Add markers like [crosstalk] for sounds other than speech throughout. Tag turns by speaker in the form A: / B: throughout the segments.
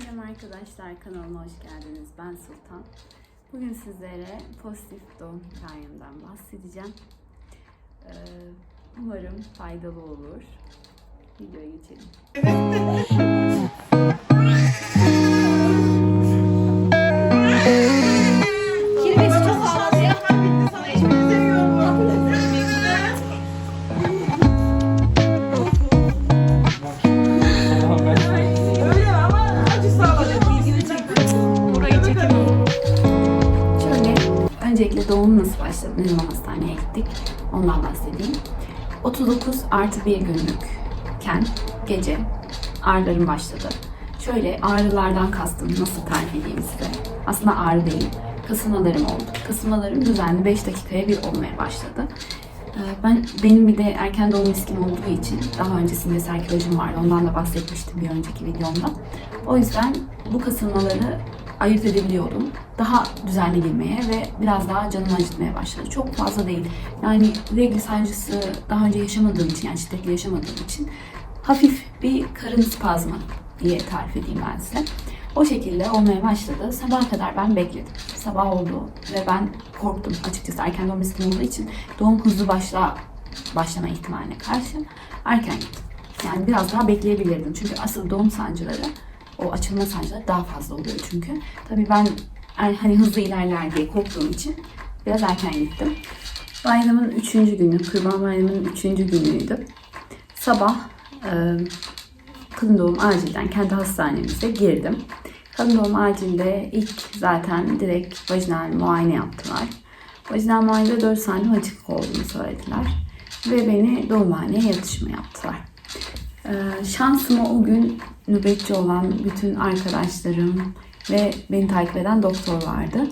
A: Selam arkadaşlar kanalıma hoş geldiniz. Ben Sultan. Bugün sizlere pozitif doğum hikayemden bahsedeceğim. Ee, umarım faydalı olur. Videoya geçelim. [laughs] 39 artı bir günlükken gece ağrılarım başladı. Şöyle ağrılardan kastım nasıl tarif edeyim size. Aslında ağrı değil, kasılmalarım oldu. Kasılmalarım düzenli 5 dakikaya bir olmaya başladı. Ee, Ben benim bir de erken doğum riskim olduğu için daha öncesinde serkilojim vardı. Ondan da bahsetmiştim bir önceki videomda. O yüzden bu kasılmaları ayırt edebiliyordum. Daha düzenli girmeye ve biraz daha canımı acıtmaya başladı. Çok fazla değil. Yani regl sancısı daha önce yaşamadığım için, yani şiddetli yaşamadığım için hafif bir karın spazmı diye tarif edeyim ben size. O şekilde olmaya başladı. Sabaha kadar ben bekledim. Sabah oldu ve ben korktum açıkçası erken doğum riskim olduğu için doğum hızlı başla başlama ihtimaline karşı erken gittim. Yani biraz daha bekleyebilirdim. Çünkü asıl doğum sancıları, o açılma sancıları daha fazla oluyor çünkü. Tabii ben er- hani hızlı ilerler diye korktuğum için biraz erken gittim. Bayramın üçüncü günü, Kurban Bayramı'nın üçüncü günüydü. Sabah e, kadın doğum acilden kendi hastanemize girdim. Kadın doğum acilde ilk zaten direkt vajinal muayene yaptılar. Vajinal muayenede 4 santim açık olduğunu söylediler. Ve beni doğumhaneye yatışma yaptılar. Ee, şansıma o gün nöbetçi olan bütün arkadaşlarım ve beni takip eden doktor vardı.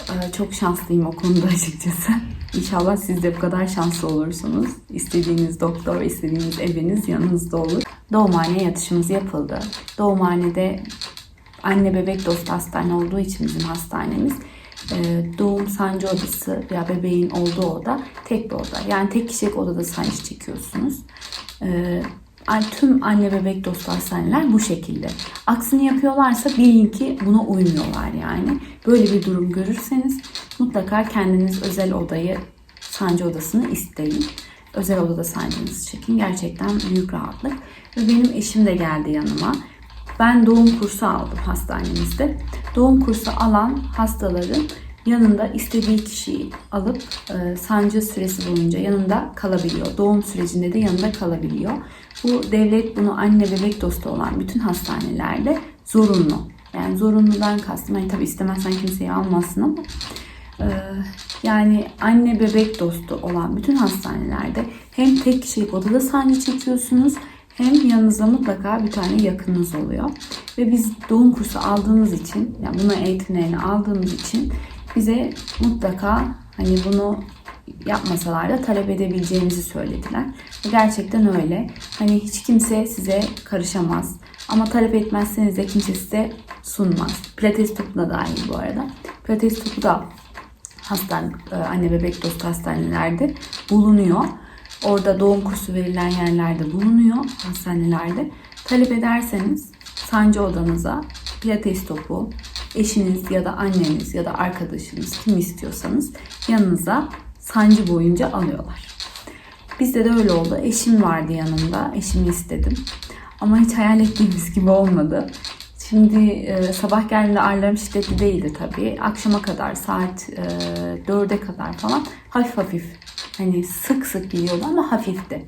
A: Ee, çok şanslıyım o konuda [laughs] açıkçası. İnşallah siz de bu kadar şanslı olursunuz. İstediğiniz doktor, istediğiniz eviniz yanınızda olur. Doğumhaneye yatışımız yapıldı. Doğumhanede anne bebek dostu hastane olduğu için bizim hastanemiz e, doğum sancı odası veya bebeğin olduğu oda tek bir oda. Yani tek kişilik odada sancı çekiyorsunuz. Tüm anne bebek dostu hastaneler bu şekilde. Aksini yapıyorlarsa bilin ki buna uymuyorlar yani. Böyle bir durum görürseniz mutlaka kendiniz özel odayı, sancı odasını isteyin. Özel odada sancınızı çekin. Gerçekten büyük rahatlık. Ve benim eşim de geldi yanıma. Ben doğum kursu aldım hastanemizde. Doğum kursu alan hastaların yanında istediği kişiyi alıp e, sancı süresi boyunca yanında kalabiliyor. Doğum sürecinde de yanında kalabiliyor. Bu devlet bunu anne bebek dostu olan bütün hastanelerde zorunlu. Yani zorunludan kastım. Hani tabii istemezsen kimseyi almazsın ama e, yani anne bebek dostu olan bütün hastanelerde hem tek kişilik odada sancı çekiyorsunuz hem yanınızda mutlaka bir tane yakınınız oluyor. Ve biz doğum kursu aldığımız için, yani buna eğitimlerini aldığımız için bize mutlaka hani bunu yapmasalar da talep edebileceğimizi söylediler. Gerçekten öyle. Hani hiç kimse size karışamaz. Ama talep etmezseniz de kimse size sunmaz. Pilates topu da dahil bu arada. Pilates topu da hastane, e, anne bebek dostu hastanelerde bulunuyor. Orada doğum kursu verilen yerlerde bulunuyor hastanelerde. Talep ederseniz sancı odanıza pilates topu, eşiniz ya da anneniz ya da arkadaşınız kim istiyorsanız yanınıza sancı boyunca alıyorlar. Bizde de öyle oldu. Eşim vardı yanımda. Eşimi istedim. Ama hiç hayal ettiğimiz gibi olmadı. Şimdi e, sabah geldiğinde ağrılarım şiddetli değildi tabii. Akşama kadar saat e, 4'e kadar falan hafif hafif hani sık sık geliyordu ama hafifti.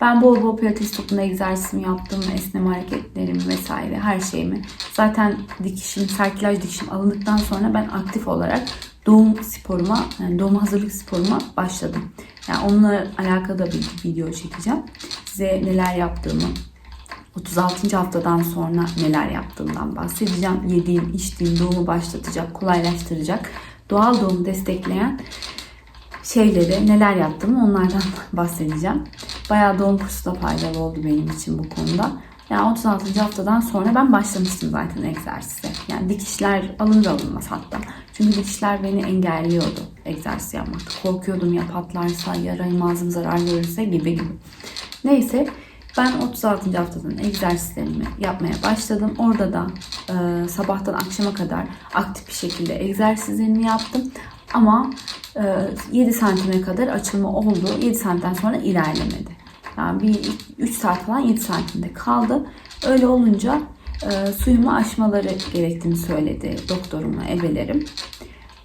A: Ben bol bol pilates topunda egzersizimi yaptım, esneme hareketlerim vesaire her şeyimi. Zaten dikişim, serkilaj dikişim alındıktan sonra ben aktif olarak doğum sporuma, yani doğum hazırlık sporuma başladım. Yani onunla alakalı da bir video çekeceğim. Size neler yaptığımı, 36. haftadan sonra neler yaptığımdan bahsedeceğim. Yediğim, içtiğim, doğumu başlatacak, kolaylaştıracak, doğal doğumu destekleyen şeyleri, neler yaptığımı onlardan [laughs] bahsedeceğim. Bayağı doğum kursu da faydalı oldu benim için bu konuda. Yani 36. haftadan sonra ben başlamıştım zaten egzersize. Yani dikişler alınır alınmaz hatta. Çünkü dikişler beni engelliyordu egzersiz yapmakta. Korkuyordum ya patlarsa, ya rahim ağzım zarar görürse gibi gibi. Neyse Ben 36. haftadan egzersizlerimi yapmaya başladım. Orada da e, sabahtan akşama kadar aktif bir şekilde egzersizlerimi yaptım. Ama e, 7 santime kadar açılma oldu. 7 santimden sonra ilerlemedi. Yani bir 3 saat falan 7 santimde kaldı. Öyle olunca e, suyumu aşmaları gerektiğini söyledi doktoruma, ebelerim.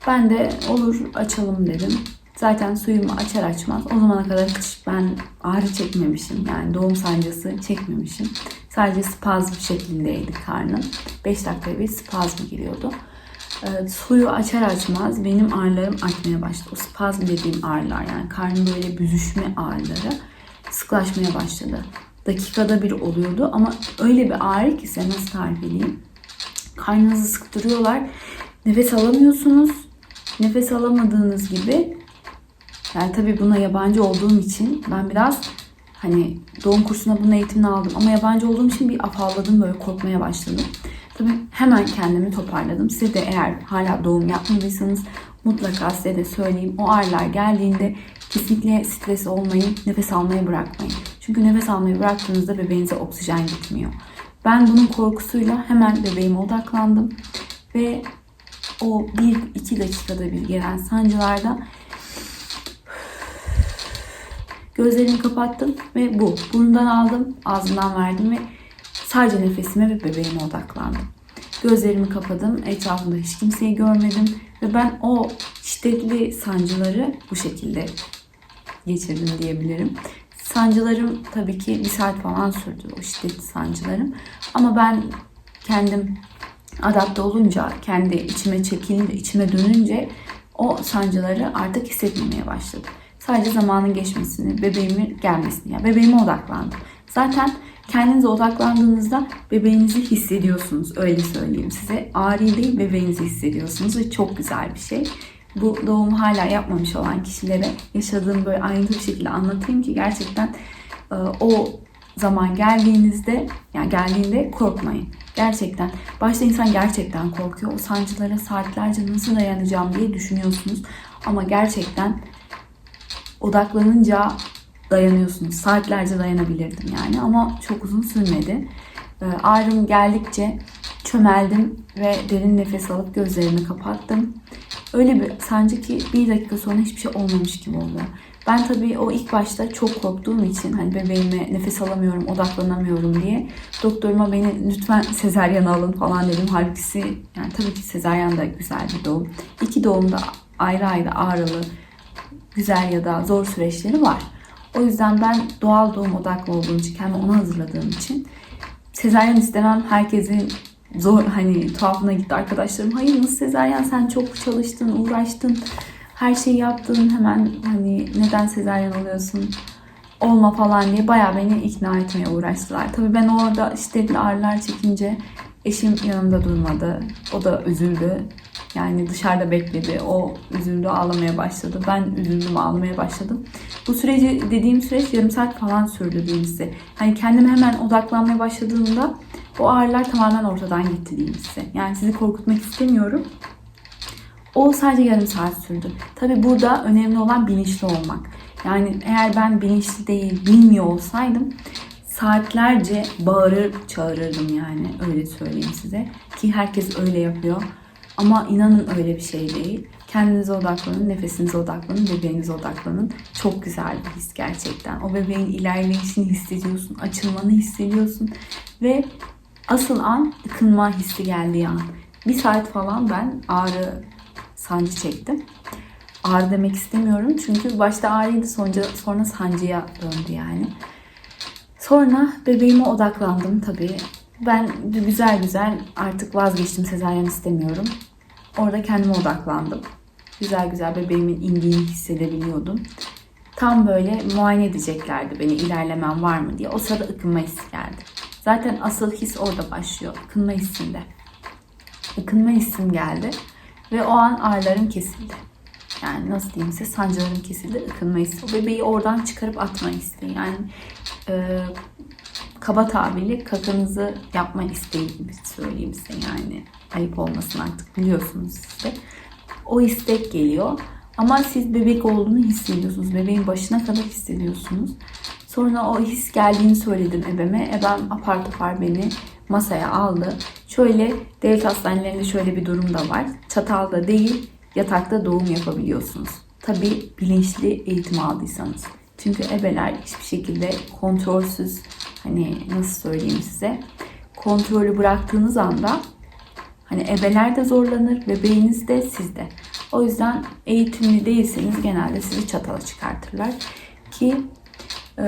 A: Ben de olur açalım dedim. Zaten suyumu açar açmaz o zamana kadar hiç ben ağrı çekmemişim. Yani doğum sancısı çekmemişim. Sadece spazm şeklindeydi karnım. 5 dakikaya bir spazm giriyordu. Ee, suyu açar açmaz benim ağrılarım artmaya başladı. O spazm dediğim ağrılar yani karnım böyle büzüşme ağrıları sıklaşmaya başladı. Dakikada bir oluyordu ama öyle bir ağrı ki size nasıl tarif edeyim. Karnınızı sıktırıyorlar. Nefes alamıyorsunuz. Nefes alamadığınız gibi yani tabii buna yabancı olduğum için ben biraz hani doğum kursuna bunun eğitimini aldım ama yabancı olduğum için bir afalladım böyle korkmaya başladım. Tabii hemen kendimi toparladım. Size de eğer hala doğum yapmadıysanız mutlaka size de söyleyeyim. O ağrılar geldiğinde kesinlikle stres olmayın, nefes almayı bırakmayın. Çünkü nefes almayı bıraktığınızda bebeğinize oksijen gitmiyor. Ben bunun korkusuyla hemen bebeğime odaklandım ve o 1-2 dakikada bir gelen sancılarda Gözlerimi kapattım ve bu. Burundan aldım, ağzımdan verdim ve sadece nefesime ve bebeğime odaklandım. Gözlerimi kapadım, etrafımda hiç kimseyi görmedim ve ben o şiddetli sancıları bu şekilde geçirdim diyebilirim. Sancılarım tabii ki bir saat falan sürdü o şiddetli sancılarım. Ama ben kendim adapte olunca, kendi içime çekilince, içime dönünce o sancıları artık hissetmemeye başladım. Sadece zamanın geçmesini, bebeğimin gelmesini, yani bebeğime odaklandım. Zaten kendinize odaklandığınızda bebeğinizi hissediyorsunuz. Öyle söyleyeyim size. Ağrıyı değil bebeğinizi hissediyorsunuz ve çok güzel bir şey. Bu doğumu hala yapmamış olan kişilere yaşadığım böyle ayrıntılı bir şekilde anlatayım ki gerçekten e, o zaman geldiğinizde yani geldiğinde korkmayın. Gerçekten. Başta insan gerçekten korkuyor. O sancılara saatlerce nasıl dayanacağım diye düşünüyorsunuz. Ama gerçekten odaklanınca dayanıyorsunuz. Saatlerce dayanabilirdim yani ama çok uzun sürmedi. Ee, Ağrım geldikçe çömeldim ve derin nefes alıp gözlerimi kapattım. Öyle bir sancı ki bir dakika sonra hiçbir şey olmamış gibi oluyor. Ben tabii o ilk başta çok korktuğum için hani bebeğime nefes alamıyorum, odaklanamıyorum diye doktoruma beni lütfen sezaryen alın falan dedim. Halbuki yani tabii ki sezaryen de güzel bir doğum. İki doğumda ayrı ayrı ağrılı, güzel ya da zor süreçleri var. O yüzden ben doğal doğum odaklı olduğum için, kendimi ona hazırladığım için sezaryen istemem. Herkesin zor hani tuhafına gitti arkadaşlarım. Hayır nasıl sezaryen sen çok çalıştın, uğraştın, her şeyi yaptın hemen hani neden sezaryen oluyorsun? Olma falan diye bayağı beni ikna etmeye uğraştılar. Tabii ben orada şiddetli ağrılar çekince eşim yanımda durmadı. O da üzüldü. Yani dışarıda bekledi. O üzüldü, ağlamaya başladı. Ben üzüldüm, ağlamaya başladım. Bu süreci dediğim süreç yarım saat falan sürdü size. Hani kendime hemen odaklanmaya başladığımda o ağrılar tamamen ortadan gitti size. Yani sizi korkutmak istemiyorum. O sadece yarım saat sürdü. Tabi burada önemli olan bilinçli olmak. Yani eğer ben bilinçli değil, bilmiyor olsaydım saatlerce bağırır çağırırdım yani öyle söyleyeyim size. Ki herkes öyle yapıyor. Ama inanın öyle bir şey değil. Kendinize odaklanın, nefesinize odaklanın, bebeğinize odaklanın. Çok güzel bir his gerçekten. O bebeğin ilerleyişini hissediyorsun, açılmanı hissediyorsun. Ve asıl an ıkınma hissi geldiği an. Bir saat falan ben ağrı sancı çektim. Ağrı demek istemiyorum çünkü başta ağrıydı sonra, sonra sancıya döndü yani. Sonra bebeğime odaklandım tabii. Ben güzel güzel artık vazgeçtim sezaryen istemiyorum. Orada kendime odaklandım. Güzel güzel bebeğimin indiğini hissedebiliyordum. Tam böyle muayene edeceklerdi beni ilerlemem var mı diye. O sırada ıkınma hissi geldi. Zaten asıl his orada başlıyor. Ikınma hissinde. Ikınma hissim geldi. Ve o an ağrılarım kesildi. Yani nasıl diyeyim size sancılarım kesildi. ıkınma hissi. O bebeği oradan çıkarıp atma isteği. Yani e, kaba tabirle kakanızı yapma isteği gibi söyleyeyim size yani. Ayıp olmasın artık biliyorsunuz siz de. O istek geliyor. Ama siz bebek olduğunu hissediyorsunuz. Bebeğin başına kadar hissediyorsunuz. Sonra o his geldiğini söyledim ebeme. Ebem apar topar beni masaya aldı. Şöyle devlet hastanelerinde şöyle bir durum da var. Çatalda değil yatakta doğum yapabiliyorsunuz. Tabi bilinçli eğitim aldıysanız. Çünkü ebeler hiçbir şekilde kontrolsüz hani nasıl söyleyeyim size kontrolü bıraktığınız anda hani ebeler de zorlanır bebeğiniz de siz de. O yüzden eğitimli değilseniz genelde sizi çatala çıkartırlar. Ki e,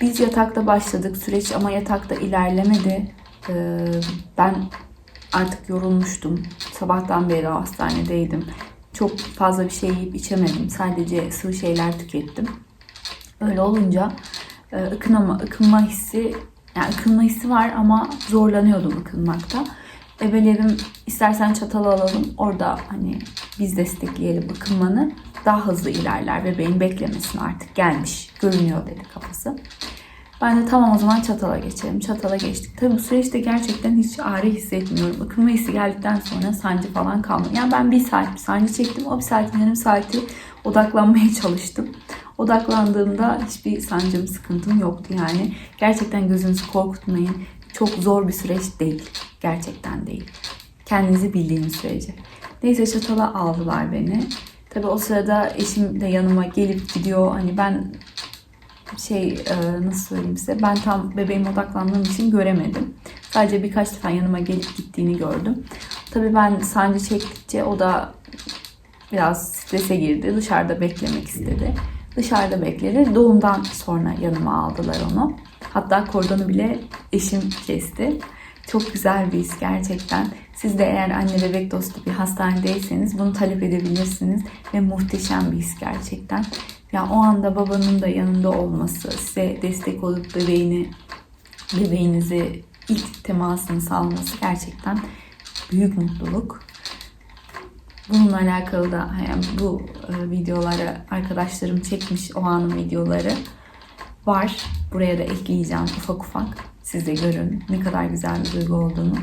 A: biz yatakta başladık süreç ama yatakta ilerlemedi. E, ben artık yorulmuştum. Sabahtan beri hastanedeydim. Çok fazla bir şey yiyip içemedim. Sadece sıvı şeyler tükettim. Öyle olunca e, ıkınama, ıkınma hissi yani ıkınma hissi var ama zorlanıyordum ıkınmakta. Ebelerim istersen çatal alalım orada hani biz destekleyelim ıkınmanı daha hızlı ilerler bebeğin beklemesin artık gelmiş görünüyor dedi kafası. Ben de tamam o zaman çatala geçelim. Çatala geçtik. Tabi bu süreçte gerçekten hiç ağrı hissetmiyorum. Ikınma hissi geldikten sonra sancı falan kalmadı. Yani ben bir saat bir sancı çektim. O bir saatin yarım saati odaklanmaya çalıştım. Odaklandığımda hiçbir sancım, sıkıntım yoktu yani. Gerçekten gözünüzü korkutmayın. Çok zor bir süreç değil. Gerçekten değil. Kendinizi bildiğiniz sürece. Neyse çatala aldılar beni. Tabi o sırada eşim de yanıma gelip gidiyor. Hani ben şey e, nasıl söyleyeyim size ben tam bebeğime odaklandığım için göremedim. Sadece birkaç defa yanıma gelip gittiğini gördüm. Tabii ben sancı çektikçe o da biraz strese girdi. Dışarıda beklemek istedi. Dışarıda bekledi. Doğumdan sonra yanıma aldılar onu. Hatta kordonu bile eşim kesti. Çok güzel bir his gerçekten. Siz de eğer anne bebek dostu bir hastanedeyseniz bunu talep edebilirsiniz. Ve muhteşem bir his gerçekten. Ya o anda babanın da yanında olması, size destek olup bebeğini, bebeğinizi ilk temasını sağlaması gerçekten büyük mutluluk. Bununla alakalı da yani bu e, videoları arkadaşlarım çekmiş o anın videoları var. Buraya da ekleyeceğim ufak ufak. Siz de görün ne kadar güzel bir duygu olduğunu.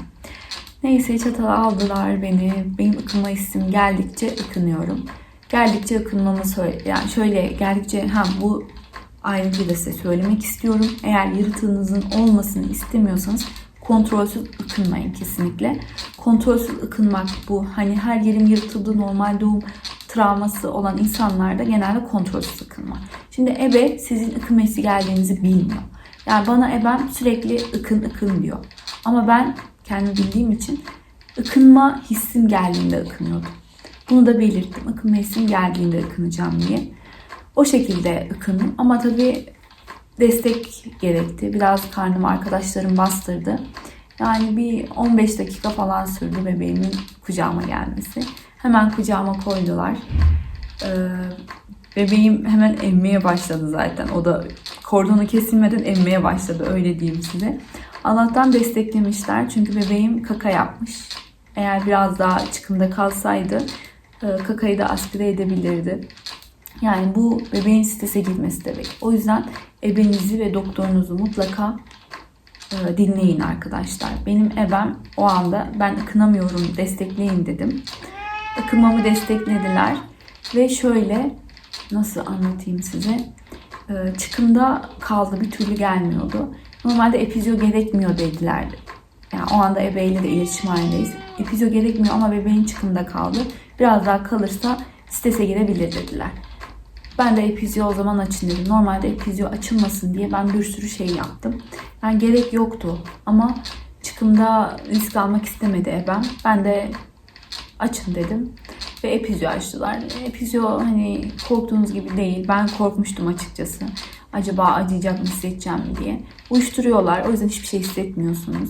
A: Neyse çatala aldılar beni. Benim ıkınma hissim geldikçe ıkınıyorum. Geldikçe ıkınmamı söyle. Yani şöyle geldikçe ha bu ayrıntıyı da size söylemek istiyorum. Eğer yırtığınızın olmasını istemiyorsanız kontrolsüz ıkınmayın kesinlikle. Kontrolsüz ıkınmak bu. Hani her yerim yırtıldı normal doğum travması olan insanlarda genelde kontrolsüz ıkınma. Şimdi ebe sizin ıkınma hissi geldiğinizi bilmiyor. Yani bana ebem sürekli ıkın ıkın diyor. Ama ben kendi bildiğim için ıkınma hissim geldiğinde ıkınıyordum. Bunu da belirttim. Akım mevsim geldiğinde ıkınacağım diye. O şekilde ıkındım. Ama tabii destek gerekti. Biraz karnım arkadaşlarım bastırdı. Yani bir 15 dakika falan sürdü bebeğimin kucağıma gelmesi. Hemen kucağıma koydular. Ee, bebeğim hemen emmeye başladı zaten. O da kordonu kesilmeden emmeye başladı öyle diyeyim size. Allah'tan desteklemişler çünkü bebeğim kaka yapmış. Eğer biraz daha çıkımda kalsaydı e, kakayı da aspire edebilirdi. Yani bu bebeğin strese girmesi demek. O yüzden ebenizi ve doktorunuzu mutlaka e, dinleyin arkadaşlar. Benim ebem o anda ben ıkınamıyorum destekleyin dedim. Ikınmamı desteklediler ve şöyle nasıl anlatayım size e, çıkımda kaldı bir türlü gelmiyordu. Normalde epizyo gerekmiyor dediler. Yani o anda ebeyle de iletişim halindeyiz. Epizyo gerekmiyor ama bebeğin çıkımda kaldı. Biraz daha kalırsa strese girebilir dediler. Ben de epizyo o zaman açın dedim. Normalde epizyo açılmasın diye ben bir sürü şey yaptım. Yani gerek yoktu ama çıkımda risk almak istemedi ebem. Ben de açın dedim ve epizyo açtılar. Epizyo hani korktuğunuz gibi değil. Ben korkmuştum açıkçası. Acaba acıyacak mı hissedeceğim mi diye. Uyuşturuyorlar. O yüzden hiçbir şey hissetmiyorsunuz.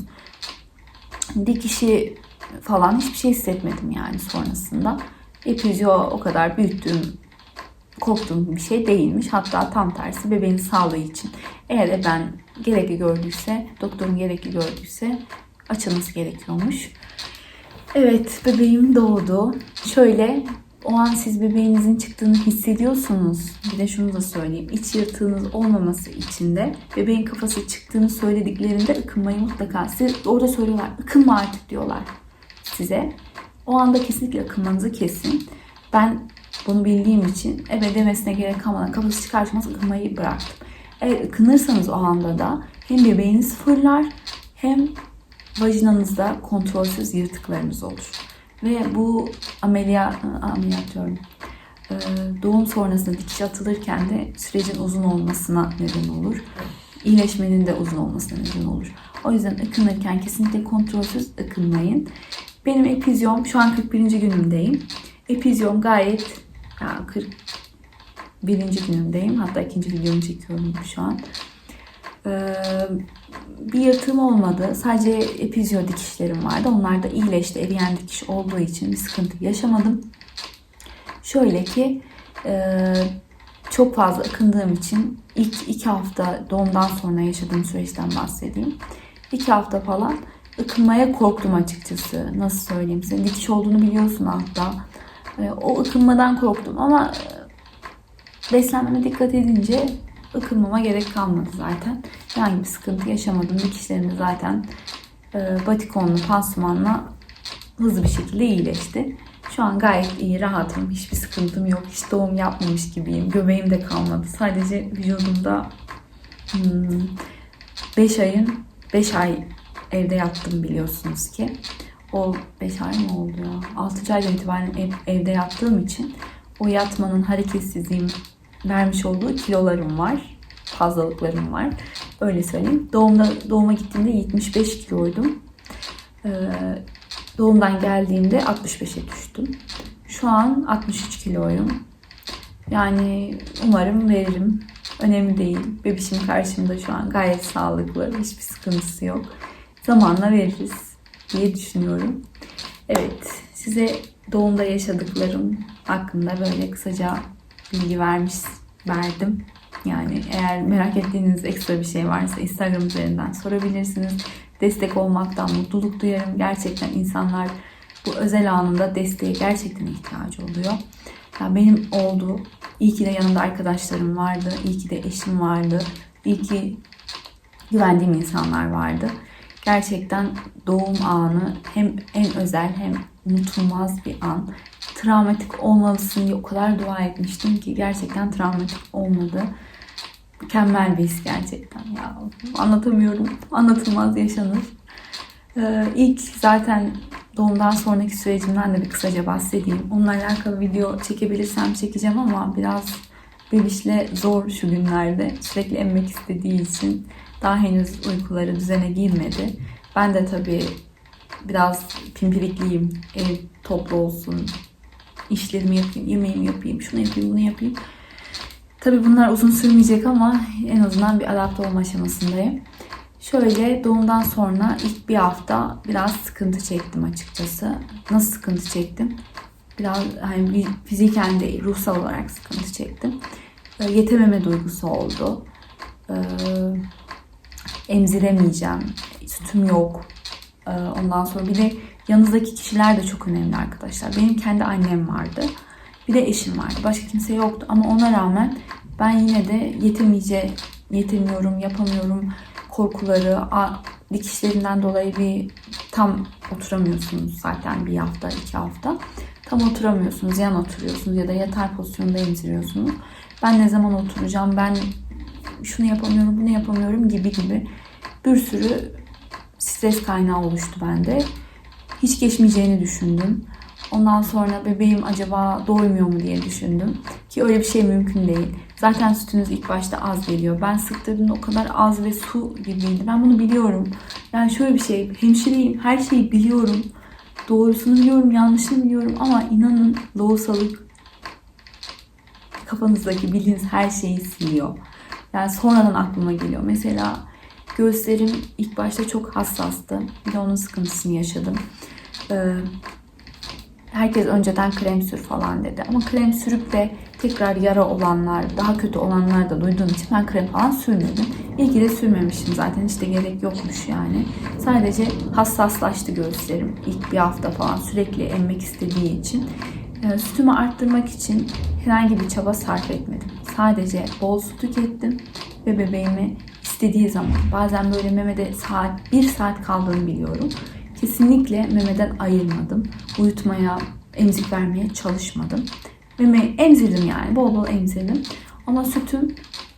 A: Dikişi falan hiçbir şey hissetmedim yani sonrasında. Epizyo o kadar büyüttüğüm, korktuğum bir şey değilmiş. Hatta tam tersi bebeğin sağlığı için. Eğer ben gerekli gördüyse, doktorun gerekli gördüyse açılması gerekiyormuş. Evet, bebeğim doğdu. Şöyle o an siz bebeğinizin çıktığını hissediyorsunuz. Bir de şunu da söyleyeyim. İç yırtığınız olmaması için de bebeğin kafası çıktığını söylediklerinde ıkınmayı mutlaka size orada söylüyorlar. Ikınma artık diyorlar size. O anda kesinlikle ıkınmanızı kesin. Ben bunu bildiğim için eve demesine gerek kalmadan kafası çıkartmaz ıkınmayı bıraktım. Eğer ıkınırsanız o anda da hem bebeğiniz fırlar hem vajinanızda kontrolsüz yırtıklarınız olur. Ve bu ameliyat, ameliyat diyorum, e, doğum sonrasında dikiş atılırken de sürecin uzun olmasına neden olur. İyileşmenin de uzun olmasına neden olur. O yüzden ıkınırken kesinlikle kontrolsüz ıkınmayın. Benim epizyom şu an 41. günümdeyim. Epizyom gayet ya 41. günümdeyim. Hatta ikinci videomu çekiyorum şu an. Ee, bir yırtığım olmadı. Sadece epizyo dikişlerim vardı. Onlar da iyileşti. Eriyen dikiş olduğu için bir sıkıntı yaşamadım. Şöyle ki e, çok fazla ıkındığım için ilk iki hafta doğumdan sonra yaşadığım süreçten bahsedeyim. İki hafta falan ıkınmaya korktum açıkçası. Nasıl söyleyeyim size. Dikiş olduğunu biliyorsun hatta. O ıkınmadan korktum ama e, beslenmeme dikkat edince ıkınmama gerek kalmadı zaten. Herhangi bir sıkıntı yaşamadım. Dikişlerim zaten e, batikonlu pansumanla hızlı bir şekilde iyileşti. Şu an gayet iyi, rahatım. Hiçbir sıkıntım yok. Hiç doğum yapmamış gibiyim. Göbeğim de kalmadı. Sadece vücudumda 5 ayın 5 ay evde yattım biliyorsunuz ki. O 5 ay mı oldu ya? 6. aydan itibaren ev- evde yattığım için o yatmanın hareketsizliğim vermiş olduğu kilolarım var. Fazlalıklarım var. Öyle söyleyeyim. Doğumda doğuma gittiğimde 75 kiloydum. Ee, doğumdan geldiğimde 65'e düştüm. Şu an 63 kiloyum. Yani umarım veririm. Önemli değil. Bebişim karşımda şu an gayet sağlıklı. Hiçbir sıkıntısı yok. Zamanla veririz diye düşünüyorum. Evet, size doğumda yaşadıklarım hakkında böyle kısaca bilgi vermiş verdim. Yani eğer merak ettiğiniz ekstra bir şey varsa Instagram üzerinden sorabilirsiniz. Destek olmaktan mutluluk duyarım. Gerçekten insanlar bu özel anında desteğe gerçekten ihtiyacı oluyor. Ya benim oldu. İyi ki de yanımda arkadaşlarım vardı. İyi ki de eşim vardı. İyi ki güvendiğim insanlar vardı. Gerçekten doğum anı hem en özel hem unutulmaz bir an. Travmatik olmalısın diye o kadar dua etmiştim ki gerçekten travmatik olmadı. Mükemmel bir his gerçekten ya. Anlatamıyorum. Anlatılmaz yaşanır. Ee, ilk zaten doğumdan sonraki sürecimden de bir kısaca bahsedeyim. Onunla alakalı video çekebilirsem çekeceğim ama biraz bebişle zor şu günlerde. Sürekli emmek istediği için daha henüz uykuları düzene girmedi. Ben de tabii biraz pimpirikliyim. Ev toplu olsun, işlerimi yapayım, yemeğimi yapayım, şunu yapayım, bunu yapayım. Tabii bunlar uzun sürmeyecek ama en azından bir adapte olma aşamasındayım. Şöyle doğumdan sonra ilk bir hafta biraz sıkıntı çektim açıkçası. Nasıl sıkıntı çektim? Biraz hani fiziken değil, ruhsal olarak sıkıntı çektim. Ee, Yetememe duygusu oldu. Ee, emziremeyeceğim, sütüm yok. Ee, Ondan sonra bir de yanınızdaki kişiler de çok önemli arkadaşlar. Benim kendi annem vardı. Bir de eşim vardı. Başka kimse yoktu ama ona rağmen ben yine de yetemeyece, yetemiyorum, yapamıyorum korkuları, dikişlerinden dolayı bir tam oturamıyorsunuz zaten bir hafta, iki hafta. Tam oturamıyorsunuz, yan oturuyorsunuz ya da yatar pozisyonda emziriyorsunuz. Ben ne zaman oturacağım, ben şunu yapamıyorum, bunu yapamıyorum gibi gibi bir sürü stres kaynağı oluştu bende. Hiç geçmeyeceğini düşündüm. Ondan sonra bebeğim acaba doymuyor mu diye düşündüm. Ki öyle bir şey mümkün değil. Zaten sütünüz ilk başta az geliyor. Ben sıktırdığımda o kadar az ve su gibiydi. Ben bunu biliyorum. Yani şöyle bir şey, hemşireyim, her şeyi biliyorum. Doğrusunu biliyorum, yanlışını biliyorum ama inanın lohusalık kafanızdaki bildiğiniz her şeyi siliyor. Yani sonradan aklıma geliyor. Mesela göğüslerim ilk başta çok hassastı. Bir de onun sıkıntısını yaşadım. Ee, herkes önceden krem sür falan dedi. Ama krem sürüp de tekrar yara olanlar, daha kötü olanlar da duyduğum için ben krem falan sürmedim. İyi ki de sürmemişim zaten. Hiç de gerek yokmuş yani. Sadece hassaslaştı göğüslerim. İlk bir hafta falan sürekli emmek istediği için. Ee, sütümü arttırmak için herhangi bir çaba sarf etmedim. Sadece bol su tükettim ve bebeğimi istediği zaman bazen böyle memede saat bir saat kaldığını biliyorum. Kesinlikle memeden ayırmadım. Uyutmaya, emzik vermeye çalışmadım. Meme emzirdim yani. Bol bol emzirdim. Ama sütüm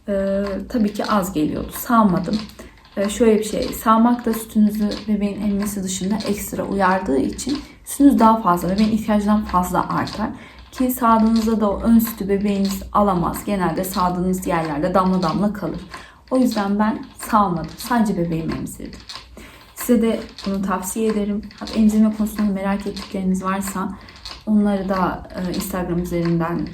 A: Ee, tabii ki az geliyordu. Sağmadım. Ee, şöyle bir şey, sağmak da sütünüzü bebeğin emmesi dışında ekstra uyardığı için sütünüz daha fazla, bebeğin ihtiyacından fazla artar. Ki sağdığınızda da o ön sütü bebeğiniz alamaz. Genelde sağdığınız yerlerde damla damla kalır. O yüzden ben sağmadım. Sadece bebeğimi emzirdim. Size de bunu tavsiye ederim. Hatta emzirme konusunda merak ettikleriniz varsa onları da e, Instagram üzerinden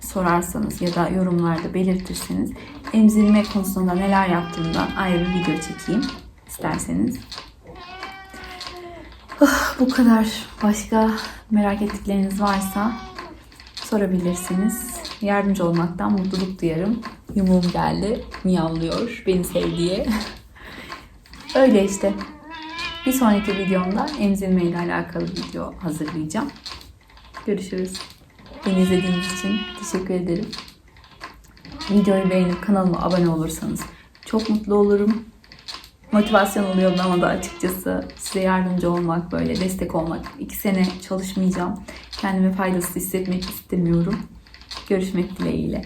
A: sorarsanız ya da yorumlarda belirtirseniz emzirme konusunda neler yaptığımdan ayrı bir video çekeyim isterseniz. Ah, bu kadar. Başka merak ettikleriniz varsa sorabilirsiniz. Yardımcı olmaktan mutluluk duyarım. Yumuğum geldi. Miyavlıyor beni sevdiği. [laughs] Öyle işte. Bir sonraki videomda emzirme ile alakalı video hazırlayacağım. Görüşürüz. Beni izlediğiniz için teşekkür ederim. Videoyu beğenip kanalıma abone olursanız çok mutlu olurum. Motivasyon oluyor bana da açıkçası size yardımcı olmak, böyle destek olmak. İki sene çalışmayacağım. Kendime faydasız hissetmek istemiyorum. Görüşmek dileğiyle.